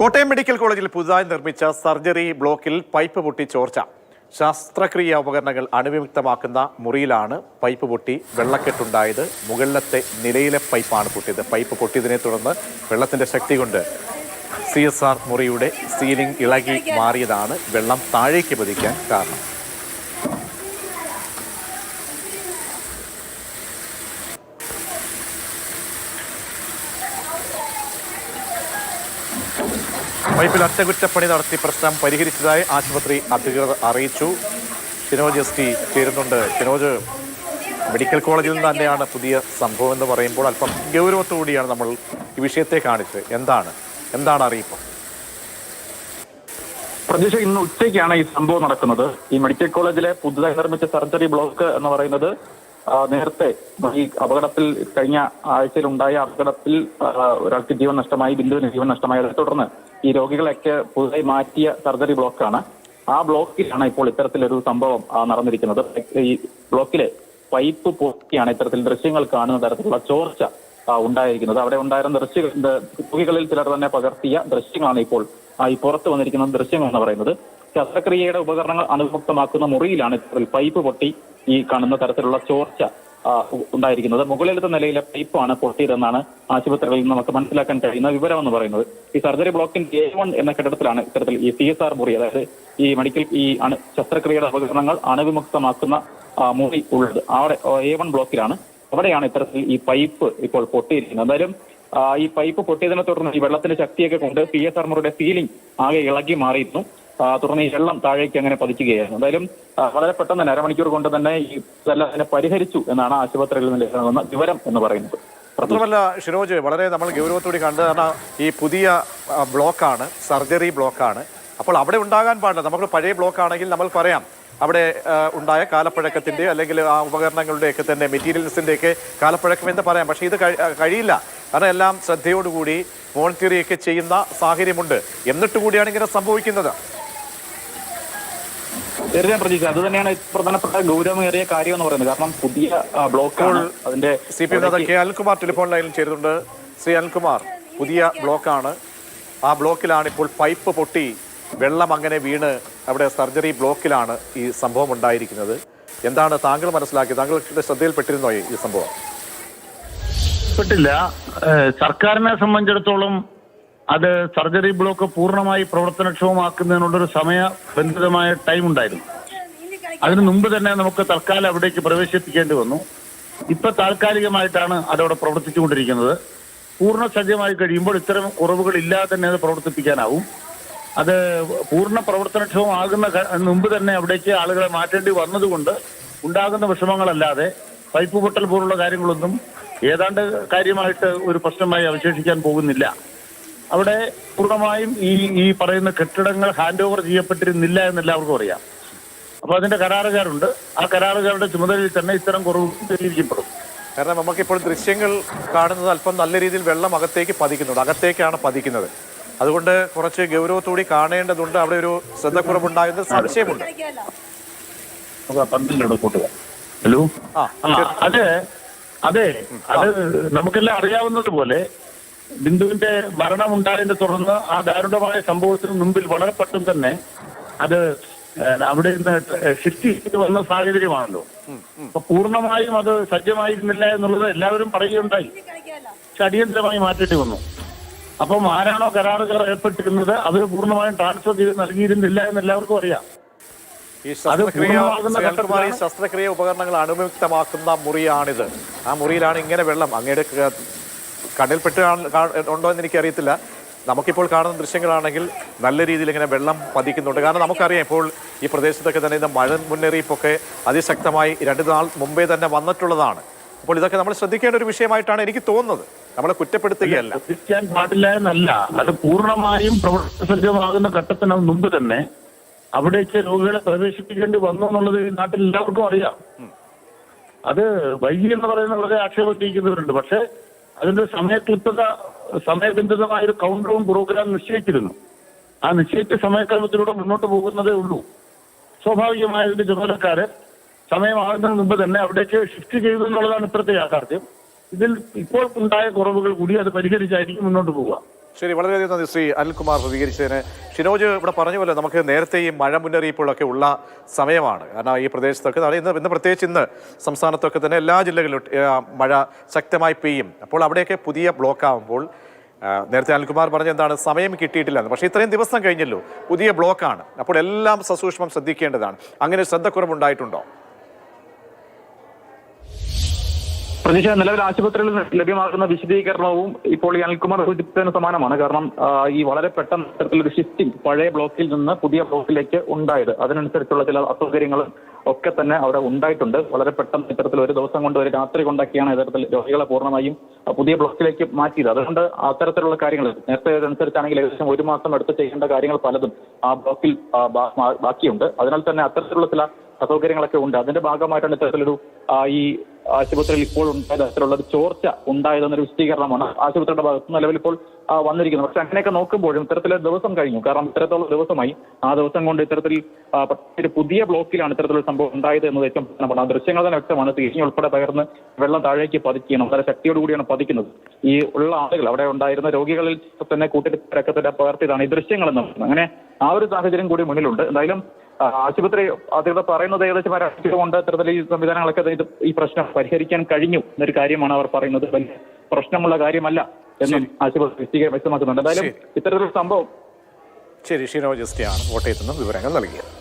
Kottayam medical കോളേജിൽ പുതുതായി നിർമ്മിച്ച സർജറി ബ്ലോക്കിൽ പൈപ്പ് പൊട്ടി ചോർച്ച. ശസ്ത്രക്രിയ ഉപകരണങ്ങൾ അണുവിമുക്തമാക്കുന്ന മുറിയിലാണ് പൈപ്പ് പൊട്ടി വെള്ളക്കെട്ടുണ്ടായത്. മുകളിലത്തെ നിലയിലെ പൈപ്പാണ് പൊട്ടിയത്. പൈപ്പ് പൊട്ടിയതിനെ തുടർന്ന് വെള്ളത്തിന്റെ ശക്തി കൊണ്ട് സി എസ് ആർ മുറിയുടെ സീലിംഗ് ഇളകി മാറിയതാണ് വെള്ളം താഴേക്ക് പതിക്കാൻ കാരണം. പൈപ്പിൽ അറ്റകുറ്റപ്പണി നടത്തി പ്രശ്നം പരിഹരിച്ചതായി ആശുപത്രി അധികൃതർ അറിയിച്ചു. ഷിനോജ് എസ് ടി ചേരുന്നുണ്ട്. ഷിനോജ് മെഡിക്കൽ കോളേജിൽ നിന്ന് തന്നെയാണ് പുതിയ സംഭവം എന്ന് പറയുമ്പോൾ അല്പം ഗൗരവത്തോടെയാണ് നമ്മൾ ഈ വിഷയത്തെ കാണിച്ചത്. എന്താണ്? എന്താണ് അറിയിപ്പ്? പ്രതീക്ഷ ഇന്ന് ഉച്ചയ്ക്കാണ് ഈ സംഭവം നടക്കുന്നത്. ഈ മെഡിക്കൽ കോളേജിലെ പുതുതായി നിർമ്മിച്ച സർജറി ബ്ലോക്ക് എന്ന് പറയുന്നത് നേരത്തെ ഈ അപകടത്തിൽ കഴിഞ്ഞ ആഴ്ചയിൽ ഉണ്ടായ അപകടത്തിൽ ഒരാൾക്ക് ജീവൻ നഷ്ടമായി ബിന്ദുവിന് ജീവൻ നഷ്ടമായി. അതിനെ തുടർന്ന് ഈ രോഗികളെയൊക്കെ പുതുതായി മാറ്റിയ സർജറി ബ്ലോക്കാണ്. ആ ബ്ലോക്കിലാണ് ഇപ്പോൾ ഇത്തരത്തിലൊരു സംഭവം നടന്നിരിക്കുന്നത്. ഈ ബ്ലോക്കിലെ പൈപ്പ് പൊക്കിയാണ് ഇത്തരത്തിൽ ദൃശ്യങ്ങൾ കാണുന്ന തരത്തിലുള്ള ചോർച്ച ഉണ്ടായിരിക്കുന്നത്. അവിടെ ഉണ്ടായിരുന്ന ദൃശ്യ രോഗികളിൽ ചിലർ തന്നെ പകർത്തിയ ദൃശ്യങ്ങളാണ് ഇപ്പോൾ ഈ പുറത്ത് വന്നിരിക്കുന്ന ദൃശ്യങ്ങൾ എന്ന് പറയുന്നത്. ശസ്ത്രക്രിയയുടെ ഉപകരണങ്ങൾ അണുമുക്തമാക്കുന്ന മുറിയിലാണ് ഇത്തരത്തിൽ പൈപ്പ് പൊട്ടി ഈ കാണുന്ന തരത്തിലുള്ള ചോർച്ച ഉണ്ടായിരിക്കുന്നത്. മുകളിലത്തെ നിലയിലെ പൈപ്പാണ് പൊട്ടിയതെന്നാണ് ആശുപത്രികളിൽ നമുക്ക് മനസ്സിലാക്കാൻ കഴിയുന്ന വിവരം എന്ന് പറയുന്നത്. ഈ സർജറി ബ്ലോക്കിന്റെ എ വൺ എന്ന കെട്ടിടത്തിലാണ് ഇത്തരത്തിൽ ഈ സി എസ് ആർ മുറി അതായത് ഈ മെഡിക്കൽ ഈ അണു ശസ്ത്രക്രിയയുടെ ഉപകരണങ്ങൾ അണുവിമുക്തമാക്കുന്ന മുറി ഉള്ളത്. അവിടെ എ വൺ ബ്ലോക്കിലാണ്. അവിടെയാണ് ഇത്തരത്തിൽ ഈ പൈപ്പ് ഇപ്പോൾ പൊട്ടിയിരിക്കുന്നത്. എന്തായാലും ഈ പൈപ്പ് പൊട്ടിയതിനെ തുടർന്ന് ഈ വെള്ളത്തിന്റെ ശക്തിയൊക്കെ കൊണ്ട് പി എസ് ആർ മുറിയുടെ സീലിംഗ് ആകെ ഇളകി മാറിയിരുന്നു. തുടർന്ന് ഈ വെള്ളം താഴേക്ക് അങ്ങനെ പതിക്കുകയായിരുന്നു. എന്തായാലും വളരെ പെട്ടെന്ന് തന്നെ അരമണിക്കൂർ കൊണ്ട് തന്നെ ഈ ഇതെല്ലാം അതിനെ പരിഹരിച്ചു എന്നാണ് ആശുപത്രിയിൽ നിന്ന് ലഭ്യമാകുന്ന വിവരം എന്ന് പറയുന്നത്. മാത്രമല്ല ഷിരോജ് വളരെ നമ്മൾ ഗൗരവത്തോടെ കണ്ടത് കാരണം ഈ പുതിയ ബ്ലോക്കാണ് സർജറി ബ്ലോക്കാണ്. അപ്പോൾ അവിടെ ഉണ്ടാകാൻ പാടില്ല. നമുക്ക് പഴയ ബ്ലോക്ക് ആണെങ്കിൽ നമ്മൾ പറയാം അവിടെ ഉണ്ടായ കാലപ്പഴക്കത്തിന്റെ അല്ലെങ്കിൽ ആ ഉപകരണങ്ങളുടെയൊക്കെ തന്നെ മെറ്റീരിയൽസിന്റെയൊക്കെ കാലപ്പഴക്കം എന്ന് പറയാം. പക്ഷേ ഇത് കഴിയില്ല. കാരണം എല്ലാം ശ്രദ്ധയോടുകൂടി മോണിറ്ററിയൊക്കെ ചെയ്യുന്ന സാഹചര്യമുണ്ട്. എന്നിട്ട് കൂടിയാണ് ഇങ്ങനെ സംഭവിക്കുന്നത്. തീർച്ചയായും പ്രതീക്ഷ അത് തന്നെയാണ് പ്രധാനപ്പെട്ട ഗൗരവമേറിയ കാര്യം എന്ന് പറയുന്നത്. കാരണം പുതിയ ബ്ലോക്കുകൾ അതിന്റെ സി പി നേതാവ് കെ അനിൽകുമാർ ടെലിഫോൺ ലൈനിൽ ചേരുന്നുണ്ട്. ശ്രീ അനിൽകുമാർ പുതിയ ബ്ലോക്കാണ്. ആ ബ്ലോക്കിലാണ് ഇപ്പോൾ പൈപ്പ് പൊട്ടി വെള്ളം അങ്ങനെ വീണ് അവിടെ സർജറി ബ്ലോക്കിലാണ് ഈ സംഭവം ഉണ്ടായിരിക്കുന്നത്. എന്താണ് താങ്കൾ മനസ്സിലാക്കിയത്? താങ്കളുടെ ശ്രദ്ധയിൽപ്പെട്ടിരുന്നോ ഈ ഈ സംഭവം? പെട്ടില്ല. സർക്കാരിനെ സംബന്ധിച്ചിടത്തോളം അത് സർജറി ബ്ലോക്ക് പൂർണമായി പ്രവർത്തനക്ഷമമാക്കുന്നതിനുള്ളൊരു സമയബന്ധിതമായ ടൈം ഉണ്ടായിരുന്നു. അതിനു മുമ്പ് തന്നെ നമുക്ക് തൽക്കാലം അവിടേക്ക് പ്രവേശിപ്പിക്കേണ്ടി വന്നു. ഇപ്പൊ താൽക്കാലികമായിട്ടാണ് അതവിടെ പ്രവർത്തിച്ചുകൊണ്ടിരിക്കുന്നത്. പൂർണ സജ്ജമായി കഴിയുമ്പോൾ ഇത്തരം കുറവുകൾ ഇല്ലാതെ തന്നെ അത് പ്രവർത്തിപ്പിക്കാനാവും. അത് പൂർണ പ്രവർത്തനക്ഷമമാകുന്ന മുമ്പ് തന്നെ അവിടേക്ക് ആളുകളെ മാറ്റേണ്ടി വന്നതുകൊണ്ട് ഉണ്ടാകുന്ന വിഷമങ്ങളല്ലാതെ പൈപ്പ് പൊട്ടൽ പോലുള്ള കാര്യങ്ങളൊന്നും ഏതാണ്ട് കാര്യമായിട്ട് ഒരു പ്രശ്നമായി അവശേഷിക്കാൻ പോകുന്നില്ല. അവിടെ പൂർണമായും ഈ ഈ പറയുന്ന കെട്ടിടങ്ങൾ ഹാൻഡ് ഓവർ ചെയ്യപ്പെട്ടിരുന്നില്ല എന്ന് എല്ലാവർക്കും അറിയാം. അപ്പൊ അതിന്റെ കരാറുകാരുണ്ട്. ആ കരാറുകാരുടെ ചുമതലയിൽ തന്നെ ഇത്തരം കുറവ് തെളിയിക്കപ്പെടും. കാരണം നമുക്കിപ്പോൾ ദൃശ്യങ്ങൾ കാണുന്നത് അല്പം നല്ല രീതിയിൽ വെള്ളം അകത്തേക്ക് പതിക്കുന്നുണ്ട്. അകത്തേക്കാണ് പതിക്കുന്നത്. അതുകൊണ്ട് കുറച്ച് ഗൗരവത്തോടി കാണേണ്ടതുണ്ട്. അവിടെ ഒരു ശ്രദ്ധക്കുറവുണ്ടായെന്ന് സംശയമുണ്ട്. ഹലോ? അതെ. അതെ. അത് നമുക്കെല്ലാം അറിയാവുന്നത് പോലെ ബിന്ദുവിന്റെ മരണം ഉണ്ടായതിനെ തുടർന്ന് ആ ദാരുണമായ സംഭവത്തിന് മുമ്പിൽ വളരെ പെട്ടെന്ന് തന്നെ അത് അവിടെ നിന്ന് ഷിഫ്റ്റ് ചെയ്ത് വന്ന സാഹചര്യമാണല്ലോ. അപ്പൊ പൂർണമായും അത് സജ്ജമായിരുന്നില്ല എന്നുള്ളത് എല്ലാവരും പറയുകയുണ്ടായി. പക്ഷെ അടിയന്തരമായി മാറ്റേണ്ടി വന്നു. അപ്പം ആരാണോ കരാറുകാർ ഏർപ്പെട്ടിരുന്നത് അവർ പൂർണമായും ട്രാൻസ്ഫർ ചെയ്ത് നൽകിയിരുന്നില്ല എന്ന് എല്ലാവർക്കും അറിയാം. ഈ ശസ്ത്രക്രിയ ഉപകരണങ്ങൾ അണുവിമുക്തമാക്കുന്ന മുറിയാണിത്. ആ മുറിയിലാണ് ഇങ്ങനെ വെള്ളം അങ്ങയുടെ ക- കണ്ണിൽപ്പെട്ട് കാണ- കാ- ഉണ്ടോ എന്ന് എനിക്കറിയത്തില്ല. നമുക്കിപ്പോൾ കാണുന്ന ദൃശ്യങ്ങളാണെങ്കിൽ നല്ല രീതിയിൽ ഇങ്ങനെ വെള്ളം പതിക്കുന്നുണ്ട്. കാരണം നമുക്കറിയാം ഇപ്പോൾ ഈ പ്രദേശത്തൊക്കെ തന്നെ ഇത് മഴ മുന്നറിയിപ്പൊക്കെ അതിശക്തമായി രണ്ട് നാൾ മുമ്പേ തന്നെ വന്നിട്ടുള്ളതാണ്. അപ്പോൾ ഇതൊക്കെ നമ്മൾ ശ്രദ്ധിക്കേണ്ട ഒരു വിഷയമായിട്ടാണ് എനിക്ക് തോന്നുന്നത്. നമ്മളെ കുറ്റപ്പെടുത്തുകയല്ല. ശ്രദ്ധിക്കാൻ പാടില്ല എന്നല്ല അത് പൂർണമായും പ്രവർത്തനസജ്ജമാകുന്ന ഘട്ടത്തിന് മുമ്പ് തന്നെ അവിടേക്ക് രോഗികളെ പ്രവേശിപ്പിക്കേണ്ടി വന്നു എന്നുള്ളത് നാട്ടിൽ എല്ലാവർക്കും അറിയാം. അത് വൈകി എന്ന് പറയുന്ന വളരെ ആക്ഷേപം ചെയ്യിക്കുന്നവരുണ്ട് പക്ഷെ അതിന്റെ സമയക്ലിപ്തത സമയബന്ധിതമായ ഒരു കൗണ്ടറും പ്രോഗ്രാം നിശ്ചയിച്ചിരുന്നു. ആ നിശ്ചയിച്ച സമയക്രമത്തിലൂടെ മുന്നോട്ട് പോകുന്നതേ ഉള്ളൂ. സ്വാഭാവികമായ ഇതിന്റെ ചുമതലക്കാര് സമയമാകുന്നതിന് മുമ്പ് തന്നെ അവിടേക്ക് ഷിഫ്റ്റ് ചെയ്തു എന്നുള്ളതാണ് ഇപ്പോഴത്തെ യാഥാർത്ഥ്യം. ഇതിൽ ഇപ്പോൾ ഉണ്ടായ കുറവുകൾ കൂടി അത് പരിഹരിച്ചായിരിക്കും മുന്നോട്ട് പോവുക. ശരി വളരെയധികം നന്ദി ശ്രീ അനിൽകുമാർ പ്രതികരിച്ചതിന്. ഷിനോജ് ഇവിടെ പറഞ്ഞ പോലെ നമുക്ക് നേരത്തെ ഈ മഴ മുന്നറിയിപ്പുകളൊക്കെ ഉള്ള സമയമാണ്. കാരണം ഈ പ്രദേശത്തൊക്കെ ഇന്ന് ഇന്ന് പ്രത്യേകിച്ച് ഇന്ന് സംസ്ഥാനത്തൊക്കെ തന്നെ എല്ലാ ജില്ലകളിലും മഴ ശക്തമായി പെയ്യും. അപ്പോൾ അവിടെയൊക്കെ പുതിയ ബ്ലോക്ക് ആകുമ്പോൾ നേരത്തെ അനിൽകുമാർ പറഞ്ഞ എന്താണ് സമയം കിട്ടിയിട്ടില്ല പക്ഷേ ഇത്രയും ദിവസം കഴിഞ്ഞല്ലോ പുതിയ ബ്ലോക്കാണ്. അപ്പോൾ എല്ലാം സസൂക്ഷ്മം ശ്രദ്ധിക്കേണ്ടതാണ്. അങ്ങനെ ശ്രദ്ധക്കുറവുണ്ടായിട്ടുണ്ടോ? പ്രതീക്ഷ നിലവിൽ ആശുപത്രിയിൽ ലഭ്യമാകുന്ന വിശദീകരണവും ഇപ്പോൾ ഈ അനിൽകുമാർ സൂചിപ്പിച്ചതിന് സമാനമാണ്. കാരണം ഈ വളരെ പെട്ടെന്ന് ഇത്തരത്തിലൊരു ഷിഫ്റ്റിംഗ് പഴയ ബ്ലോക്കിൽ നിന്ന് പുതിയ ബ്ലോക്കിലേക്ക് ഉണ്ടായത്. അതിനനുസരിച്ചുള്ള ചില അസൗകര്യങ്ങളും ഒക്കെ തന്നെ അവിടെ ഉണ്ടായിട്ടുണ്ട്. വളരെ പെട്ടെന്ന് ഇത്തരത്തിൽ ഒരു ദിവസം കൊണ്ട് ഒരു രാത്രി കൊണ്ടൊക്കെയാണ് ഇത്തരത്തിൽ രോഗികളെ പൂർണമായും പുതിയ ബ്ലോക്കിലേക്ക് മാറ്റിയത്. അതുകൊണ്ട് അത്തരത്തിലുള്ള കാര്യങ്ങൾ നേരത്തെ ഇതനുസരിച്ചാണെങ്കിൽ ഏകദേശം ഒരു മാസം എടുത്ത് ചെയ്യേണ്ട കാര്യങ്ങൾ പലതും ആ ബ്ലോക്കിൽ ബാക്കിയുണ്ട്. അതിനാൽ തന്നെ അത്തരത്തിലുള്ള ചില അസൗകര്യങ്ങളൊക്കെ ഉണ്ട്. അതിന്റെ ഭാഗമായിട്ടാണ് ഇത്തരത്തിലൊരു ഈ ആശുപത്രിയിൽ ഇപ്പോൾ ഉണ്ടായത് അത്തരത്തിലുള്ള ഒരു ചോർച്ച ഉണ്ടായതെന്നൊരു വിശദീകരണമാണ് ആശുപത്രിയുടെ ഭാഗത്ത് നിലവിൽ ഇപ്പോൾ വന്നിരിക്കുന്നത്. പക്ഷെ അങ്ങനെയൊക്കെ നോക്കുമ്പോഴും ഇത്തരത്തിലെ ദിവസം കഴിഞ്ഞു. കാരണം ഇത്തരത്തിലുള്ള ദിവസമായി ആ ദിവസം കൊണ്ട് ഇത്തരത്തിൽ ഒരു പുതിയ ബ്ലോക്കിലാണ് ഇത്തരത്തിലുള്ള സംഭവം ഉണ്ടായത് എന്നത് ഏറ്റവും പ്രധാനമാണ്. ആ ദൃശ്യങ്ങൾ തന്നെ വ്യക്തമാണ്. തീർച്ചയായും ഉൾപ്പെടെ പകർന്ന് വെള്ളം താഴേക്ക് പതിക്കുകയാണ്. വളരെ ശക്തിയോടുകൂടിയാണ് പതിക്കുന്നത്. ഈ ഉള്ള ആളുകൾ അവിടെ ഉണ്ടായിരുന്ന രോഗികളിൽ തന്നെ കൂട്ടിരക്കത്തിന്റെ പകർത്തിയതാണ് ഈ ദൃശ്യങ്ങൾ എന്ന് പറയുന്നത്. അങ്ങനെ ആ ഒരു സാഹചര്യം കൂടി മുന്നിലുണ്ട്. എന്തായാലും ആശുപത്രി അധികൃതർ പറയുന്നത് ഏകദേശം ഒരാഴ്ച കൊണ്ട് ഇത്തരത്തിൽ ഈ സംവിധാനങ്ങളൊക്കെ ഇത് ഈ പ്രശ്നം പരിഹരിക്കാൻ കഴിഞ്ഞു എന്നൊരു കാര്യമാണ് അവർ പറയുന്നത്. വലിയ പ്രശ്നമുള്ള കാര്യമല്ല എന്നും ആശുപത്രി വ്യക്തമാക്കുന്നുണ്ട്. എന്തായാലും. ഇത്തരത്തിലൊരു സംഭവം ശരി ഷീനോ ജസ്റ്റിയാണ് കോട്ടയത്ത് നിന്നും വിവരങ്ങൾ നൽകിയത്.